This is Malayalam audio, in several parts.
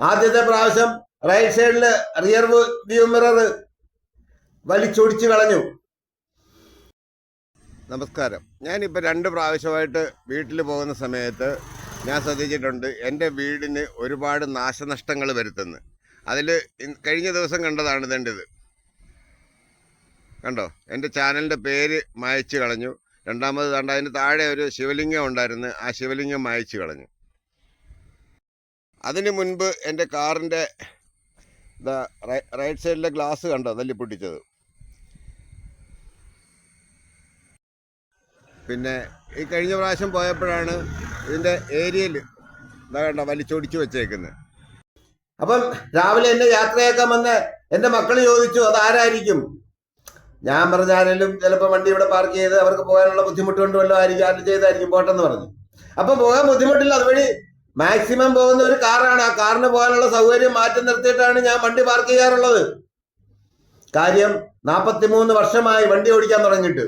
ആദ്യത്തെ പ്രാവശ്യം റൈറ്റ് സൈഡിൽ റിയർ വ്യൂ മിറർ വലിച്ചൊടിച്ചു കളഞ്ഞു. നമസ്കാരം. ഞാനിപ്പോൾ രണ്ട് പ്രാവശ്യമായിട്ട് വീട്ടിൽ പോകുന്ന സമയത്ത് ഞാൻ ശ്രദ്ധിച്ചിട്ടുണ്ട് എന്റെ വീടിന് ഒരുപാട് നാശനഷ്ടങ്ങൾ വരുത്തുന്നു. അതിൽ കഴിഞ്ഞ ദിവസം കണ്ടതാണ് ഇതേണ്ടത് കണ്ടോ? എന്റെ ചാനലിന്റെ പേര് മായച്ചു കളഞ്ഞു. രണ്ടാമത് കണ്ട? അതിന് താഴെ ഒരു ശിവലിംഗം ഉണ്ടായിരുന്നു. ആ ശിവലിംഗം മായച്ചു കളഞ്ഞു. അതിന് മുൻപ് എന്റെ കാറിന്റെ റൈറ്റ് സൈഡിലെ ഗ്ലാസ് കണ്ടോ? തല്ലി പൊട്ടിച്ചത്. പിന്നെ ഈ കഴിഞ്ഞ പ്രാവശ്യം പോയപ്പോഴാണ് ഇതിന്റെ ഏരിയയിൽ എന്താ വേണ്ട വലിച്ചൊടിച്ചു വെച്ചേക്കുന്നത്. അപ്പം രാവിലെ എന്നെ യാത്രയാക്കാൻ വന്ന് എന്റെ മക്കൾ ചോദിച്ചു അത് ആരായിരിക്കും ഞാൻ പറഞ്ഞാലും ചിലപ്പോൾ വണ്ടി ഇവിടെ പാർക്ക് ചെയ്ത് അവർക്ക് പോകാനുള്ള ബുദ്ധിമുട്ട് കൊണ്ട് വല്ലതും ആയിരിക്കും ആരും ചെയ്തായിരിക്കും? പോട്ടെന്ന് പറഞ്ഞു. അപ്പൊ പോകാൻ ബുദ്ധിമുട്ടില്ല. അതുവഴി മാക്സിമം പോകുന്ന ഒരു കാറാണ് ആ കാറിന് പോകാനുള്ള സൗകര്യം മാറ്റി നിർത്തിയിട്ടാണ് ഞാൻ വണ്ടി പാർക്ക് ചെയ്യാറുള്ളത്. കാര്യം നാൽപ്പത്തിമൂന്ന് വർഷമായി വണ്ടി ഓടിക്കാൻ തുടങ്ങിയിട്ട്.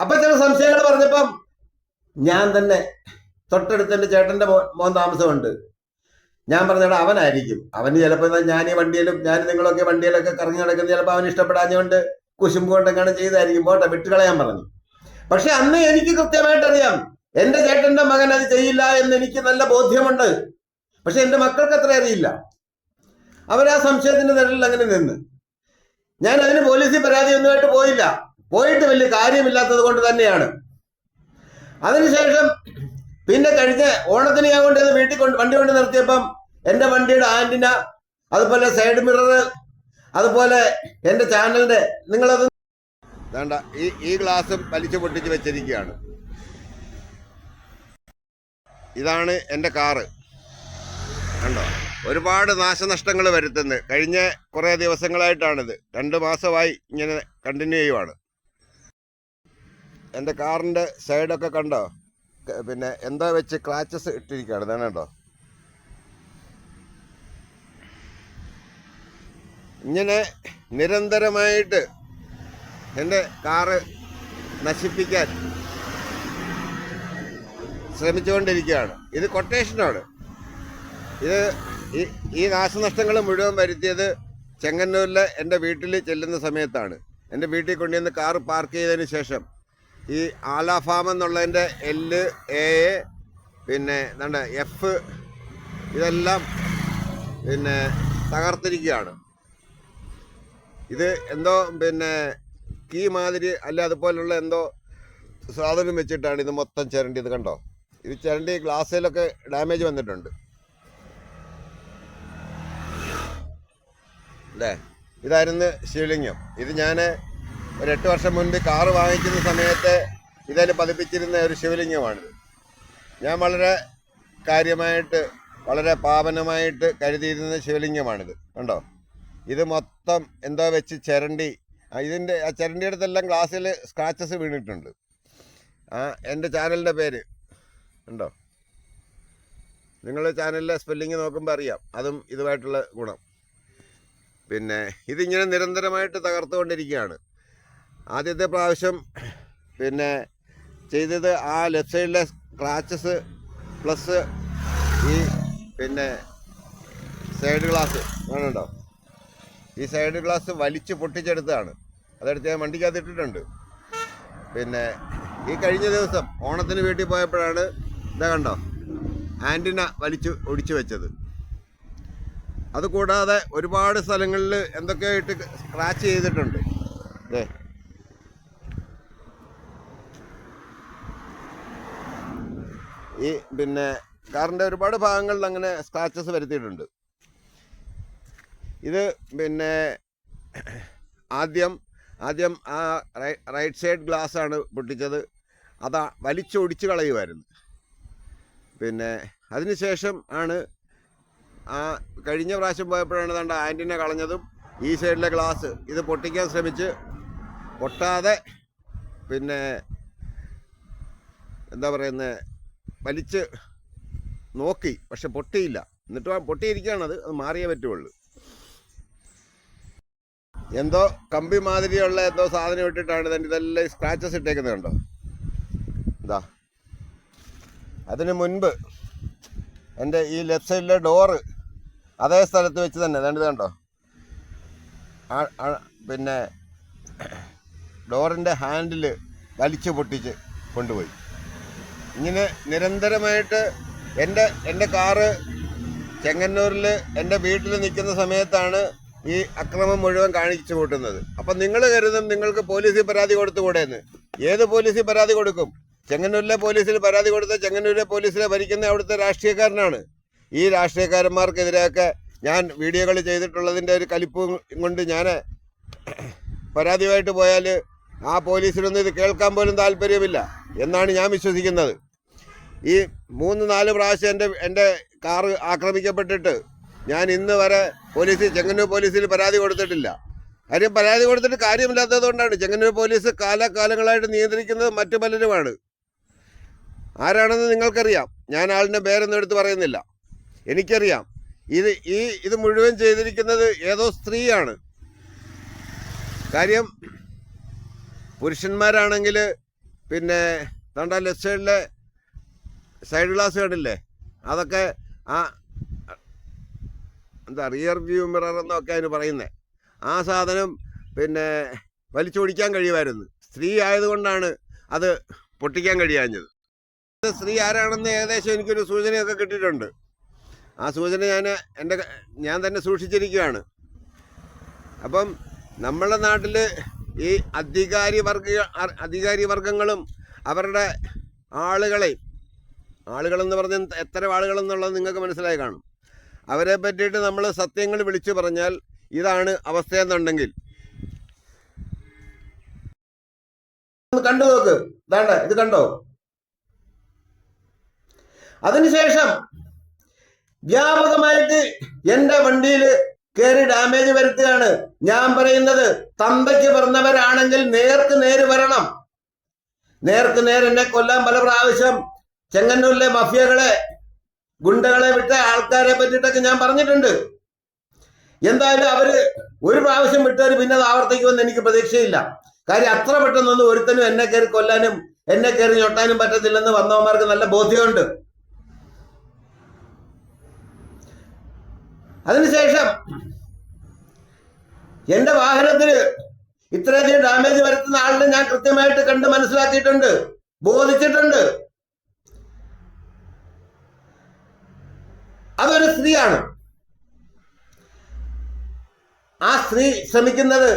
അപ്പൊ ചില സംശയങ്ങൾ പറഞ്ഞപ്പം ഞാൻ തന്നെ തൊട്ടടുത്ത് എന്റെ ചേട്ടന്റെ മോൻ താമസമുണ്ട്. ഞാൻ പറഞ്ഞടാ അവനായിരിക്കും. അവന് ചിലപ്പോൾ ഞാൻ ഈ വണ്ടിയിലും ഞാൻ നിങ്ങളൊക്കെ വണ്ടിയിലൊക്കെ കറങ്ങി നടക്കുന്നത് ചിലപ്പോൾ അവന് ഇഷ്ടപ്പെടാഞ്ഞുകൊണ്ട് കുശുമ്പ് കൊണ്ടെങ്ങനെ ചെയ്തായിരിക്കും. പോട്ടെ വിട്ടുകളയാൻ പറഞ്ഞു. പക്ഷെ അന്ന് എനിക്ക് കൃത്യമായിട്ട് അറിയാം എന്റെ ചേട്ടന്റെ മകൻ അത് ചെയ്യില്ല എന്ന് എനിക്ക് നല്ല ബോധ്യമുണ്ട്. പക്ഷെ എന്റെ മക്കൾക്ക് അത്ര അറിയില്ല. അവരാ സംശയത്തിന്റെ നിഴലിൽ അങ്ങനെ നിന്ന്. ഞാൻ അതിന് പോലീസിൽ പരാതി ഒന്നുമായിട്ട് പോയില്ല. പോയിട്ട് വലിയ കാര്യമില്ലാത്തത് കൊണ്ട് തന്നെയാണ്. അതിനുശേഷം പിന്നെ കഴിഞ്ഞ ഓണത്തിന് ഞാൻ കൊണ്ട് വീട്ടിൽ കൊണ്ട് വണ്ടി കൊണ്ട് നിർത്തിയപ്പം എന്റെ വണ്ടിയുടെ ആന്റിന അതുപോലെ സൈഡ് മിറർ അതുപോലെ എന്റെ ചാനലിന്റെ നിങ്ങളത് വേണ്ട ഈ ഈ ഗ്ലാസ് വലിച്ചു പൊട്ടിച്ച് വെച്ചിരിക്കുകയാണ്. ഇതാണ് എന്റെ കാറ്. കണ്ടോ? ഒരുപാട് നാശനഷ്ടങ്ങൾ വരുത്തുന്നത് കഴിഞ്ഞ കുറേ ദിവസങ്ങളായിട്ടാണിത്. രണ്ട് മാസമായി ഇങ്ങനെ കണ്ടിന്യൂ ചെയ്യുവാണ്. എന്റെ കാറിന്റെ സൈഡൊക്കെ കണ്ടോ? പിന്നെ എന്താ വെച്ച് ക്ലാച്ചസ് ഇട്ടിരിക്കുകയാണ്. ഇതാണ് കേട്ടോ ഇങ്ങനെ നിരന്തരമായിട്ട് എന്റെ കാറ് നശിപ്പിക്കാൻ ശ്രമിച്ചുകൊണ്ടിരിക്കുകയാണ്. ഇത് കൊട്ടേഷനാണ് ഇത് ഈ നാശനഷ്ടങ്ങൾ മുഴുവൻ വരുത്തിയത് ചെങ്ങന്നൂരിലെ എന്റെ വീട്ടിൽ ചെല്ലുന്ന സമയത്താണ്. എന്റെ വീട്ടിൽ കൊണ്ടുവന്ന് കാറ് പാർക്ക് ചെയ്തതിന് ശേഷം ഈ ആല ഫാം എന്നുള്ളതിന്റെ എൽ എ പിന്നെ എന്താണ് എഫ് ഇതെല്ലാം പിന്നെ തകർത്തിരിക്കുകയാണ്. ഇത് എന്തോ പിന്നെ കീ മാതിരി അല്ല അതുപോലുള്ള എന്തോ സാധനം വെച്ചിട്ടാണ് ഇത് മൊത്തം ചേരേണ്ടത് കണ്ടോ? ഇത് ചിരണ്ടി ഗ്ലാസ്സിലൊക്കെ ഡാമേജ് വന്നിട്ടുണ്ട്. അല്ലേ? ഇതായിരുന്നു ശിവലിംഗം. ഇത് ഞാൻ ഒരു എട്ട് വർഷം മുൻപ് കാറ് വാങ്ങിക്കുന്ന സമയത്ത് ഇതിൽ പതിപ്പിച്ചിരുന്ന ഒരു ശിവലിംഗമാണിത് ഞാൻ വളരെ കാര്യമായിട്ട് വളരെ പാവനമായിട്ട് കരുതിയിരുന്ന ശിവലിംഗമാണിത്. കണ്ടോ? ഇത് മൊത്തം എന്തോ വെച്ച് ചിരണ്ടി ഇതിന്റെ ആ ചിരണ്ടിയുടെ അടുത്തെല്ലാം ഗ്ലാസ്സിൽ സ്ക്രാച്ചസ് വീണിട്ടുണ്ട്. ആ എന്റെ ചാനലിന്റെ പേര് ഉണ്ടോ? നിങ്ങളുടെ ചാനലിലെ സ്പെല്ലിങ് നോക്കുമ്പോൾ അറിയാം. അതും ഇതുമായിട്ടുള്ള ഗുണം. പിന്നെ ഇതിങ്ങനെ നിരന്തരമായിട്ട് തകർത്തുകൊണ്ടിരിക്കുകയാണ്. ആദ്യത്തെ പ്രാവശ്യം പിന്നെ ചെയ്തത് ആ ലെഫ്റ്റ് സൈഡിലെ സ്ക്രാച്ചസ് പ്ലസ് ഈ പിന്നെ സൈഡ് ഗ്ലാസ് വേണുണ്ടോ ഈ സൈഡ് ഗ്ലാസ് വലിച്ച് പൊട്ടിച്ചെടുത്തതാണ്. അതെടുത്ത് ഞാൻ വണ്ടിക്കകത്ത് ഇട്ടിട്ടുണ്ട്. പിന്നെ ഈ കഴിഞ്ഞ ദിവസം ഓണത്തിന് വീട്ടിൽ പോയപ്പോഴാണ് ഇതാ കണ്ടോ? ആന്റിന വലിച്ചു ഒടിച്ചു വെച്ചത്. അതുകൂടാതെ ഒരുപാട് സ്ഥലങ്ങളിൽ എന്തൊക്കെയായിട്ട് സ്ക്രാച്ച് ചെയ്തിട്ടുണ്ട്. അതെ ഈ പിന്നെ കാറിന്റെ ഒരുപാട് ഭാഗങ്ങളിൽ അങ്ങനെ സ്ക്രാച്ചസ് വരുത്തിയിട്ടുണ്ട്. ഇത് പിന്നെ ആദ്യം ആദ്യം ആ റൈറ്റ് സൈഡ് ഗ്ലാസ് ആണ് പൊട്ടിച്ചത്. അതാ വലിച്ചൊടിച്ച് കളയുമായിരുന്നു പിന്നെ അതിനുശേഷം ആണ് ആ കഴിഞ്ഞ പ്രാവശ്യം പോയപ്പോഴാണ് തണ്ട ആന്റിനെ കളഞ്ഞതും ഈ സൈഡിലെ ഗ്ലാസ്. ഇത് പൊട്ടിക്കാൻ ശ്രമിച്ച് പൊട്ടാതെ പിന്നെ എന്താ പറയുന്നത് വലിച്ച് നോക്കി. പക്ഷെ പൊട്ടിയില്ല. എന്നിട്ട് ആ പൊട്ടിയിരിക്കുകയാണത് അത്. മാറിയേ പറ്റുള്ളൂ. എന്തോ കമ്പി മാതിരിയുള്ള എന്തോ സാധനം ഇട്ടിട്ടാണ് ഇതെല്ലാം സ്ക്രാച്ചസ് ഇട്ടേക്കുന്നത് കണ്ടോ? ഇതാ. അതിന് മുൻപ് എന്റെ ഈ ലെഫ്റ്റ് സൈഡിലെ ഡോറ് അതേ സ്ഥലത്ത് വെച്ച് തന്നെ രണ്ട് കണ്ടോ? പിന്നെ ഡോറിന്റെ ഹാൻഡിൽ വലിച്ചു പൊട്ടിച്ച് കൊണ്ടുപോയി. ഇങ്ങനെ നിരന്തരമായിട്ട് എന്റെ എന്റെ കാറ് ചെങ്ങന്നൂരിൽ എന്റെ വീട്ടിൽ നിൽക്കുന്ന സമയത്താണ് ഈ അക്രമം മുഴുവൻ കാണിച്ചു കൂട്ടുന്നത്. അപ്പം നിങ്ങൾ കരുതും നിങ്ങൾക്ക് പോലീസിൽ പരാതി കൊടുത്തുകൂടെ എന്ന് ഏത് പോലീസിൽ പരാതി കൊടുക്കും? ചെങ്ങന്നൂരിലെ പോലീസിൽ പരാതി കൊടുത്ത ചെങ്ങന്നൂരിലെ പോലീസിലെ ഭരിക്കുന്ന അവിടുത്തെ രാഷ്ട്രീയക്കാരനാണ്. ഈ രാഷ്ട്രീയക്കാരന്മാർക്കെതിരെയൊക്കെ ഞാൻ വീഡിയോകൾ ചെയ്തിട്ടുള്ളതിന്റെ ഒരു കലിപ്പും കൊണ്ട് ഞാൻ പരാതിയുമായിട്ട് പോയാൽ ആ പോലീസിനൊന്നും ഇത് കേൾക്കാൻ പോലും താല്പര്യമില്ല എന്നാണ് ഞാൻ വിശ്വസിക്കുന്നത്. ഈ മൂന്ന് നാല് പ്രാവശ്യം എന്റെ എന്റെ കാറ് ആക്രമിക്കപ്പെട്ടിട്ട് ഞാൻ ഇന്ന് വരെ പോലീസിൽ ചെങ്ങന്നൂർ പോലീസിൽ പരാതി കൊടുത്തിട്ടില്ല. കാര്യം പരാതി കൊടുത്തിട്ട് കാര്യമില്ലാത്തത് കൊണ്ടാണ് ചെങ്ങന്നൂർ പോലീസ് കാലാകാലങ്ങളായിട്ട് നിയന്ത്രിക്കുന്നത് മറ്റു പലരുമാണ്. ആരാണെന്ന് നിങ്ങൾക്കറിയാം. ഞാൻ ആളിന്റെ പേരൊന്നും എടുത്ത് പറയുന്നില്ല. എനിക്കറിയാം. ഇത് ഈ ഇത് മുഴുവൻ ചെയ്തിരിക്കുന്നത് ഏതോ സ്ത്രീയാണ്. കാര്യം പുരുഷന്മാരാണെങ്കിൽ പിന്നെ തണ്ട ലെഫ്റ്റ് സൈഡിലെ സൈഡ് ഗ്ലാസ് കണ്ടില്ലേ? അതൊക്കെ ആ എന്താ റിയർ വ്യൂ മിറർ എന്നൊക്കെ അതിന് പറയുന്നത് ആ സാധനം പിന്നെ വലിച്ചോടിക്കാൻ കഴിയുമായിരുന്നു. സ്ത്രീ ആയതുകൊണ്ടാണ് അത് പൊട്ടിക്കാൻ കഴിയാഞ്ഞത്. സ്ത്രീ ആരാണെന്ന് ഏകദേശം എനിക്കൊരു സൂചനയൊക്കെ കിട്ടിയിട്ടുണ്ട്. ആ സൂചന ഞാൻ എന്റെ ഞാൻ തന്നെ സൂക്ഷിച്ചിരിക്കുകയാണ്. അപ്പം നമ്മുടെ നാട്ടിൽ ഈ അധികാരി വർഗ അധികാരി വർഗങ്ങളും അവരുടെ ആളുകളെ ആളുകളെന്ന് പറഞ്ഞാൽ എത്ര ആളുകളെന്നുള്ളത് നിങ്ങൾക്ക് മനസ്സിലായി കാണും. അവരെ പറ്റിയിട്ട് നമ്മൾ സത്യങ്ങൾ വിളിച്ചു പറഞ്ഞാൽ ഇതാണ് അവസ്ഥയെന്നുണ്ടെങ്കിൽ. കണ്ടു നോക്ക്. ഇതാണ്ട ഇത് കണ്ടോ? അതിനുശേഷം വ്യാപകമായിട്ട് എന്റെ വണ്ടിയിൽ കയറി ഡാമേജ് വരുത്തുകയാണ്. ഞാൻ പറയുന്നത് തന്തയ്ക്ക് പറഞ്ഞവരാണെങ്കിൽ നേർക്ക് നേര് വരണം. നേർക്ക് നേർ എന്നെ കൊല്ലാൻ പല പ്രാവശ്യം ചെങ്ങന്നൂരിലെ മഫിയകളെ ഗുണ്ടകളെ വിട്ട ആൾക്കാരെ പറ്റിയിട്ടൊക്കെ ഞാൻ പറഞ്ഞിട്ടുണ്ട്. എന്തായാലും അവർ ഒരു പ്രാവശ്യം വിട്ടവര് പിന്നെ അത് ആവർത്തിക്കുമെന്ന് എനിക്ക് പ്രതീക്ഷയില്ല. കാര്യം അത്ര പെട്ടെന്നൊന്നും ഒരുത്തനും എന്നെ കയറി കൊല്ലാനും എന്നെ കയറി ഞൊട്ടാനും പറ്റത്തില്ലെന്ന് വന്നവന്മാർക്ക് നല്ല ബോധ്യമുണ്ട്. അതിനുശേഷം എന്റെ വാഹനത്തിന് ഇത്രയധികം ഡാമേജ് വരുത്തുന്ന ആളിനെ ഞാൻ കൃത്യമായിട്ട് കണ്ട് മനസ്സിലാക്കിയിട്ടുണ്ട് ബോധിച്ചിട്ടുണ്ട്. അതൊരു സ്ത്രീയാണ്. ആ സ്ത്രീ ശ്രമിക്കുന്നത്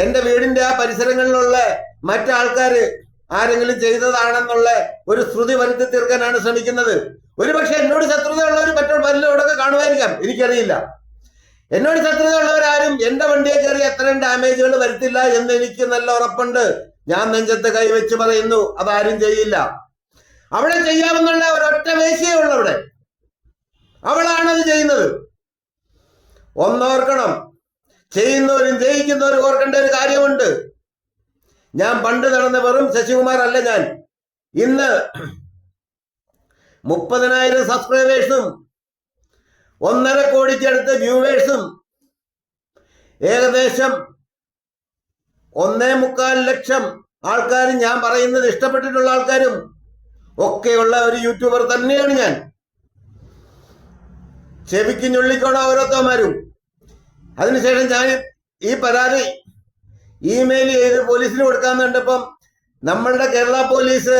എന്റെ വീടിന്റെ ആ പരിസരങ്ങളിലുള്ള മറ്റാൾക്കാര് ആരെങ്കിലും ചെയ്തതാണെന്നുള്ള ഒരു ശ്രുതി വരുത്തി തീർക്കാനാണ് ശ്രമിക്കുന്നത്. ഒരുപക്ഷെ എന്നോട് ശത്രുതയുള്ളവർ മറ്റൊരു പല്ലിലൂടെ കാണുമായിരിക്കാം. എനിക്കറിയില്ല. എന്നോട് ശത്രുതയുള്ളവരാരും എന്റെ വണ്ടിയെ കയറി എത്രയും ഡാമേജുകൾ വരുത്തില്ല എന്ന് എനിക്ക് നല്ല ഉറപ്പുണ്ട്. ഞാൻ നെഞ്ചത്ത് കൈവച്ച് പറയുന്നു അതാരും ചെയ്യില്ല. അവിടെ ചെയ്യാമെന്നുള്ള ഒരൊറ്റ വേശിയേ ഉള്ളു അവിടെ. അവളാണത് ചെയ്യുന്നത്. ഒന്നോർക്കണം. ചെയ്യുന്നവരും ജയിക്കുന്നവരും ഓർക്കേണ്ട ഒരു കാര്യമുണ്ട്. ഞാൻ പണ്ട് നടന്ന വെറും ശശികുമാർ അല്ല ഞാൻ. ഇന്ന് മുപ്പതിനായിരം സബ്സ്ക്രൈബേഴ്സും ഒന്നര കോടിക്കടുത്ത് വ്യൂവേഴ്സും ഏകദേശം ഒന്നേ മുക്കാൽ ലക്ഷം ആൾക്കാരും ഞാൻ പറയുന്നത് ഇഷ്ടപ്പെട്ടിട്ടുള്ള ആൾക്കാരും ഒക്കെയുള്ള ഒരു യൂട്യൂബർ തന്നെയാണ് ഞാൻ. ചെവിക്ക് ഞൊള്ളിക്കോണ ഓരോരുത്തന്മാരും. അതിനുശേഷം ഞാൻ ഈ പരാതി ഇമെയിൽ ചെയ്ത് പോലീസിന് കൊടുക്കാൻ കണ്ടപ്പം നമ്മളുടെ കേരള പോലീസ്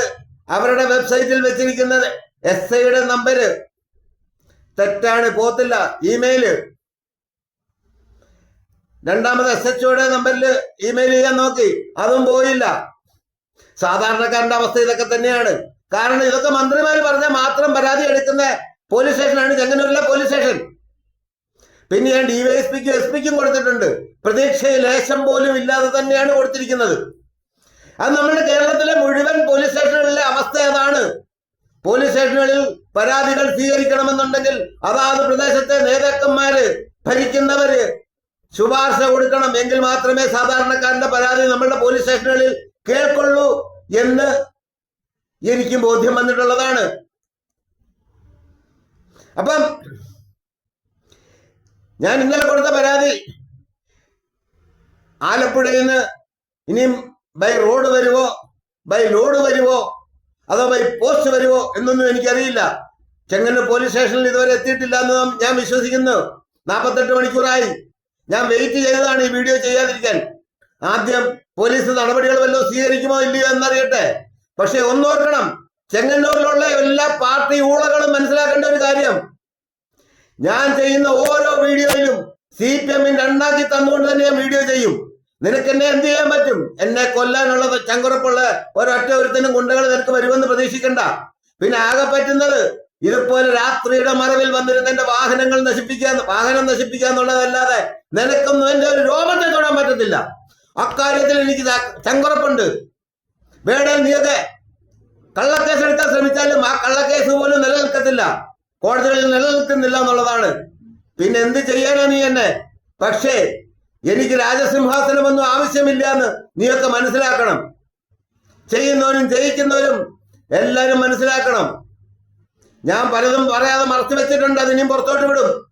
അവരുടെ വെബ്സൈറ്റിൽ വെച്ചിരിക്കുന്നത് എസ് ഐയുടെ നമ്പര്. തെറ്റാണ് പോത്തില്ല. ഇമെയിൽ രണ്ടാമത് എസ് എച്ച് ഒയുടെ നമ്പറിൽ ഇമെയിൽ ചെയ്യാൻ നോക്കി. അതും പോയില്ല. സാധാരണക്കാരന്റെ അവസ്ഥ ഇതൊക്കെ തന്നെയാണ്. കാരണം ഇതൊക്കെ മന്ത്രിമാർ പറഞ്ഞാൽ മാത്രം പരാതി എടുക്കുന്ന പോലീസ് സ്റ്റേഷനാണ് ചെങ്ങന്നൂരിലെ പോലീസ് സ്റ്റേഷൻ. പിന്നെ ഞാൻ ഡിവൈഎസ്പിക്കും എസ് പിക്കും കൊടുത്തിട്ടുണ്ട്. പ്രതീക്ഷയിൽ ലേശം പോലും ഇല്ലാതെ തന്നെയാണ് കൊടുത്തിരിക്കുന്നത്. അത് നമ്മുടെ കേരളത്തിലെ മുഴുവൻ പോലീസ് സ്റ്റേഷനുകളിലെ അവസ്ഥ അതാണ് പോലീസ് സ്റ്റേഷനുകളിൽ പരാതികൾ സ്വീകരിക്കണമെന്നുണ്ടെങ്കിൽ അതാത് പ്രദേശത്തെ നേതാക്കന്മാര് ഭരിക്കുന്നവര് ശുപാർശ കൊടുക്കണം. എങ്കിൽ മാത്രമേ സാധാരണക്കാരന്റെ പരാതി നമ്മളുടെ പോലീസ് സ്റ്റേഷനുകളിൽ കേൾക്കുള്ളൂ എന്ന് എനിക്കും ബോധ്യം വന്നിട്ടുള്ളതാണ്. അപ്പം ഞാൻ ഇന്നലെ കൊടുത്ത പരാതി. ആലപ്പുഴയിൽ നിന്ന് ഇനിയും ബൈ റോഡ് വരുവോ ബൈ ലോഡ് വരുവോ അതോ ബൈ പോസ്റ്റ് വരുവോ എന്നൊന്നും എനിക്കറിയില്ല. ചെങ്ങന്നൂർ പോലീസ് സ്റ്റേഷനിൽ ഇതുവരെ എത്തിയിട്ടില്ല എന്ന് ഞാൻ വിശ്വസിക്കുന്നു. നാൽപ്പത്തെട്ട് മണിക്കൂറായി. ഞാൻ വെയിറ്റ് ചെയ്തതാണ് ഈ വീഡിയോ ചെയ്യാതിരിക്കാൻ. ആദ്യം പോലീസ് നടപടികൾ വല്ലതും സ്വീകരിക്കുമോ ഇല്ലയോ എന്നറിയട്ടെ. പക്ഷെ ഒന്നോർക്കണം. ചെങ്ങന്നൂരിലുള്ള എല്ലാ പാർട്ടി ഊളകളും മനസ്സിലാക്കേണ്ട ഒരു കാര്യം. ഞാൻ ചെയ്യുന്ന ഓരോ വീഡിയോയിലും സി പി എമ്മിന്റെ അണ്ണാക്കി തന്നുകൊണ്ട് തന്നെ ഞാൻ വീഡിയോ ചെയ്യും. നിനക്ക് എന്നെ എന്ത് ചെയ്യാൻ പറ്റും? എന്നെ കൊല്ലാനുള്ള ചങ്കുറപ്പുള്ള ഒരൊറ്റ ഒരുത്തനും ഗുണ്ടകൾ നിനക്ക് വരുമെന്ന് പ്രതീക്ഷിക്കണ്ട. പിന്നെ ആകെ പറ്റുന്നത് ഇതുപോലെ രാത്രിയുടെ മറവിൽ വന്നിരുന്ന എന്റെ വാഹനങ്ങൾ നശിപ്പിക്കാൻ വാഹനം നശിപ്പിക്കുക എന്നുള്ളതല്ലാതെ നിനക്കൊന്നും എന്റെ ഒരു രോഗത്തെ തൊടാൻ പറ്റത്തില്ല. അക്കാര്യത്തിൽ എനിക്ക് ചങ്കുറപ്പുണ്ട്. വേണേ നീയൊക്കെ കള്ളക്കേസ് എടുക്കാൻ ശ്രമിച്ചാലും ആ കള്ളക്കേസ് പോലും നിലനിൽക്കത്തില്ല. കോടതികളിൽ നിലനിൽക്കുന്നില്ല എന്നുള്ളതാണ്. പിന്നെ എന്ത് ചെയ്യാനാ നീ എന്നെ? പക്ഷേ എനിക്ക് രാജസിംഹാസനമൊന്നും ആവശ്യമില്ല എന്ന് നീയൊക്കെ മനസ്സിലാക്കണം. ചെയ്യുന്നവരും ജയിക്കുന്നവരും എല്ലാവരും മനസ്സിലാക്കണം. ഞാൻ പലതും പറയാതെ മറച്ചു വെച്ചിട്ടുണ്ട് അതിനും പുറത്തോട്ട് വിടും.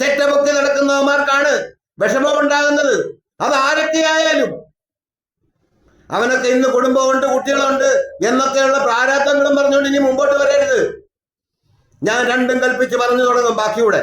ചെറ്റപൊക്കി നടക്കുന്നവന്മാർക്കാണ് വിഷമമുണ്ടാകുന്നത്. അത് ആരൊക്കെയായാലും. അവനൊക്കെ ഇന്ന് കുടുംബമുണ്ട് കുട്ടികളുണ്ട് എന്നൊക്കെയുള്ള പ്രാരാബ്ദങ്ങളും പറഞ്ഞുകൊണ്ട് ഇനി മുമ്പോട്ട് വരരുത്. ഞാൻ രണ്ടും കൽപ്പിച്ച് പറഞ്ഞു തുടങ്ങും ബാക്കിയൂടെ.